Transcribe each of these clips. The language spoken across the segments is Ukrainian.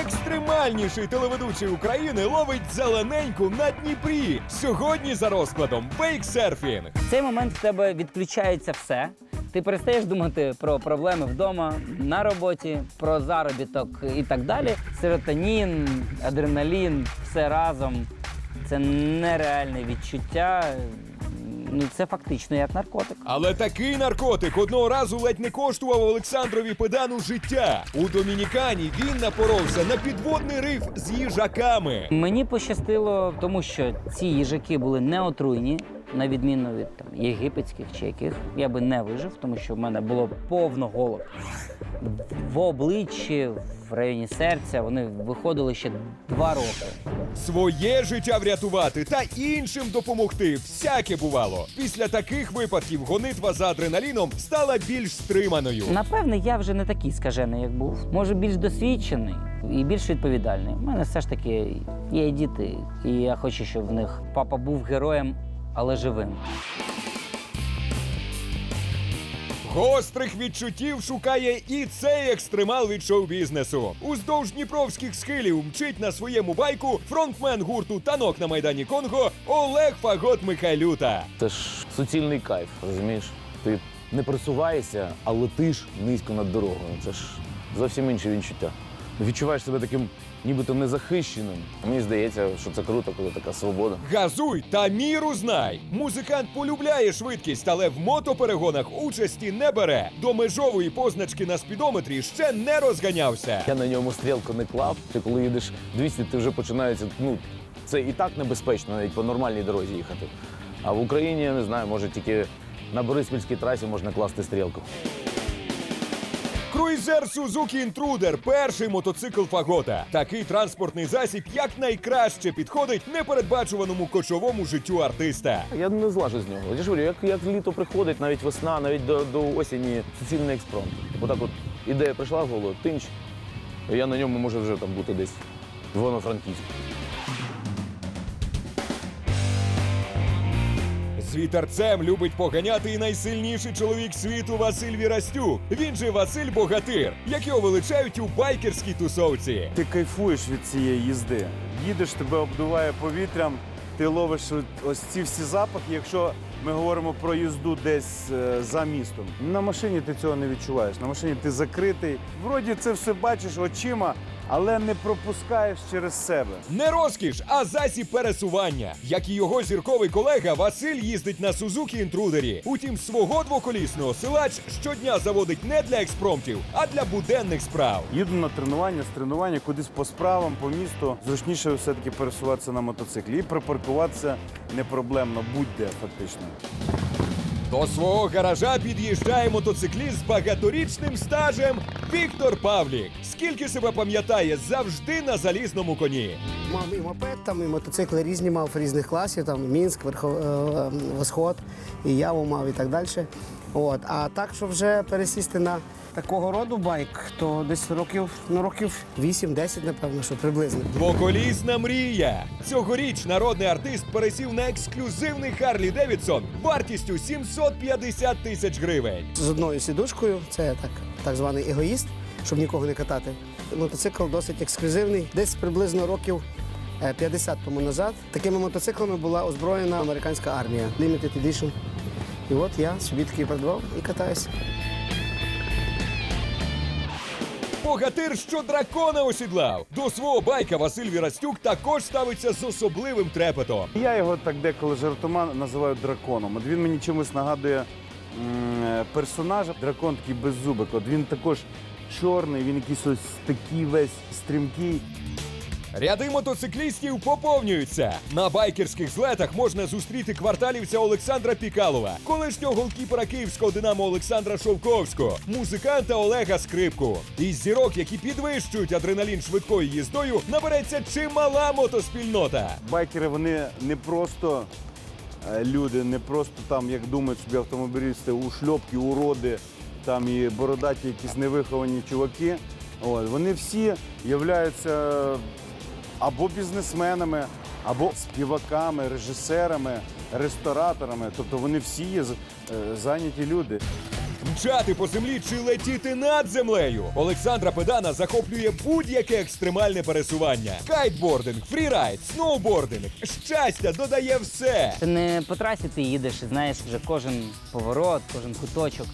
найекстремальніший телеведучий України ловить зелененьку на Дніпрі. Сьогодні за розкладом вейксерфінг. В цей момент в тебе відключається все. Ти перестаєш думати про проблеми вдома, на роботі, про заробіток і так далі. Серотонін, адреналін, все разом. Це нереальне відчуття. Ну, це фактично як наркотик. Але такий наркотик одного разу ледь не коштував Олександрові Педану життя. У Домінікані він напоровся на підводний риф з їжаками. Мені пощастило, тому що ці їжаки були не отруйні, на відміну від там, єгипетських чи яких. Я би не вижив, тому що в мене було повно голод. В обличчі, в районі серця вони виходили ще два роки. Своє життя врятувати та іншим допомогти всяке бувало. Після таких випадків гонитва за адреналіном стала більш стриманою. Напевне, я вже не такий скажений, як був. Може, більш досвідчений і більш відповідальний. У мене все ж таки є діти, і я хочу, щоб в них папа був героєм, але живим. Гострих відчуттів шукає і цей екстремал від шоу-бізнесу. Уздовж дніпровських схилів мчить на своєму байку фронтмен гурту танок на майдані Конго Олег Фагот Михайлюта. Це ж суцільний кайф, розумієш? Ти не просуваєшся, а летиш низько над дорогою. Це ж зовсім інше відчуття. Відчуваєш себе таким нібито незахищеним. Мені здається, що це круто, коли така свобода. Газуй та міру знай. Музикант полюбляє швидкість, але в мотоперегонах участі не бере. До межової позначки на спідометрі ще не розганявся. Я на ньому стрілку не клав. Ти коли їдеш 200, ти вже починається. Ну це і так небезпечно, навіть по нормальній дорозі їхати. А в Україні я не знаю, може тільки на Бориспільській трасі можна класти стрілку. Круїзер Suzuki Intruder – перший мотоцикл Фагота. Такий транспортний засіб якнайкраще підходить непередбачуваному кочовому життю артиста. Я не злажу з нього. Я ж говорю, як, як літо приходить, навіть весна, навіть до, до осені, суцільний експромт. Отак от ідея прийшла в голову, тинч, я на ньому можу вже там бути десь в Івано-Франківську. З вітерцем любить поганяти і найсильніший чоловік світу Василь Вірастюк. Він же Василь Богатир, як його величають у байкерській тусовці. Ти кайфуєш від цієї їзди. Їдеш, тебе обдуває повітрям, ти ловиш ось ці всі запахи. Якщо ми говоримо про їзду десь е, за містом, на машині ти цього не відчуваєш. На машині ти закритий. Вроді це все бачиш очима, але не пропускаєш через себе. Не розкіш, а засіб пересування. Як і його зірковий колега, Василь їздить на Сузукі інтрудері. Утім, свого двоколісного силач щодня заводить не для експромтів, а для буденних справ. Їду на тренування, з тренування кудись по справам, по місту. Зручніше все-таки пересуватися на мотоциклі і припаркуватися не проблемно, будь-де фактично. До свого гаража під'їжджає мотоцикліст з багаторічним стажем Віктор Павлік. Скільки себе пам'ятає, завжди на залізному коні. Мав і мопед, там, і мотоцикли різні мав різних класів, там Мінськ, Верхов... е, Восход, і Яву мав і так далі. От. А так, що вже пересісти на такого роду байк, то десь років, ну, років 8-10, напевно, що приблизно. Двоколісна мрія. Цьогоріч народний артист пересів на ексклюзивний Харлі Девідсон вартістю 750 тисяч гривень. З одною сідушкою, це так, так званий егоїст, щоб нікого не катати. Мотоцикл досить ексклюзивний, десь приблизно років е, 50 тому назад. Такими мотоциклами була озброєна американська армія. Limited Edition. І от я собі такий придбав і катаюся. Богатир, що дракона осідлав. До свого байка Василь Вірастюк також ставиться з особливим трепетом. Я його так деколи жартома називаю драконом. От він мені чимось нагадує м, е, персонажа. Дракон такий беззубик. От він також чорний, він якийсь ось такий весь стрімкий. Ряди мотоциклістів поповнюються. На байкерських злетах можна зустріти кварталівця Олександра Пікалова, колишнього голкіпера київського динамо Олександра Шовковського, музиканта Олега Скрипку. Із зірок, які підвищують адреналін швидкою їздою, набереться чимала мотоспільнота. Байкери вони не просто е, люди, не просто там, як думають собі автомобілісти, ушльопки, уроди, там і бородаті якісь невиховані чуваки. От, вони всі являються або бізнесменами, або співаками, режисерами, рестораторами. Тобто вони всі є е, зайняті люди. мчати по землі чи летіти над землею. Олександра Педана захоплює будь-яке екстремальне пересування: кайтбординг, фрірайд, сноубординг. Щастя додає все. Ти не по трасі ти їдеш і знаєш вже кожен поворот, кожен куточок.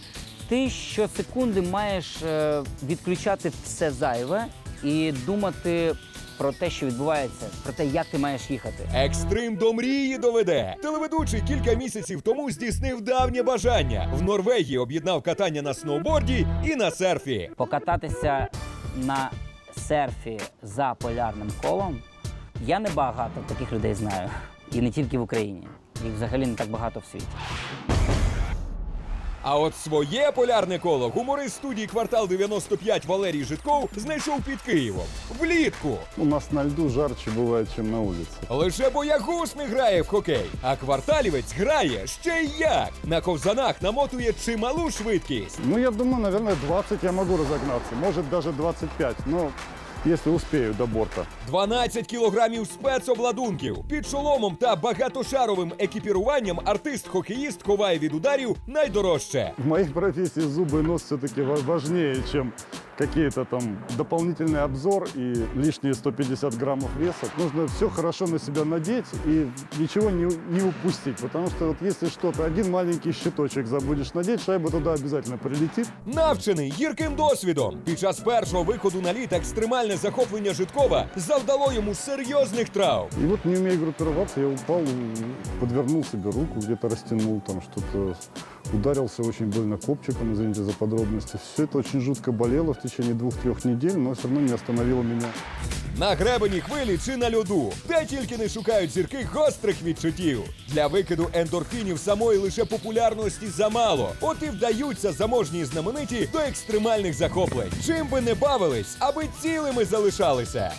Ти щосекунди маєш е, відключати все зайве і думати про те, що відбувається, про те, як ти маєш їхати. Екстрим до мрії доведе. Телеведучий кілька місяців тому здійснив давнє бажання. В Норвегії об'єднав катання на сноуборді і на серфі. Покататися на серфі за полярним колом. Я не багато таких людей знаю. І не тільки в Україні. Їх взагалі не так багато в світі. А от своє полярне коло гуморист студії квартал 95 Валерій Житков знайшов під Києвом влітку. У нас на льду жарче бывает, чем на улице. Лише боягуз не грає в хокей, а кварталівець грає ще й як. На ковзанах намотує чималу швидкість. Ну, я думаю, наверное, 20 я могу разогнаться, может даже 25, но если успею до борта. 12 кілограмів спецобладунків. Під шоломом та багатошаровим екіпіруванням артист-хокеїст ховає від ударів найдорожче. В моей профессии зубы и нос все-таки важнее, чем какие-то там дополнительный обзор и лишние 150 граммов веса. Нужно все хорошо на себя надеть и ничего не, не упустить, потому что вот если что-то, один маленький щиточек забудешь надеть, шайба туда обязательно прилетит. Навчений гірким досвідом. Під час першого виходу на лід екстремальне захоплення Житкова завдало йому серйозних травм. И вот не умея группироваться, я упал, подвернул себе руку, где-то растянул, там что-то ударился очень больно копчиком, извините за подробности. Все это очень жутко болело в течение двух-трех недель, но все равно не остановило меня. На гребені хвилі чи на льоду, де тільки не шукають зірки гострих відчуттів. Для викиду ендорфінів самої лише популярності замало. От і вдаються заможні і знамениті до екстремальних захоплень. Чим би не бавились, аби цілими залишалися.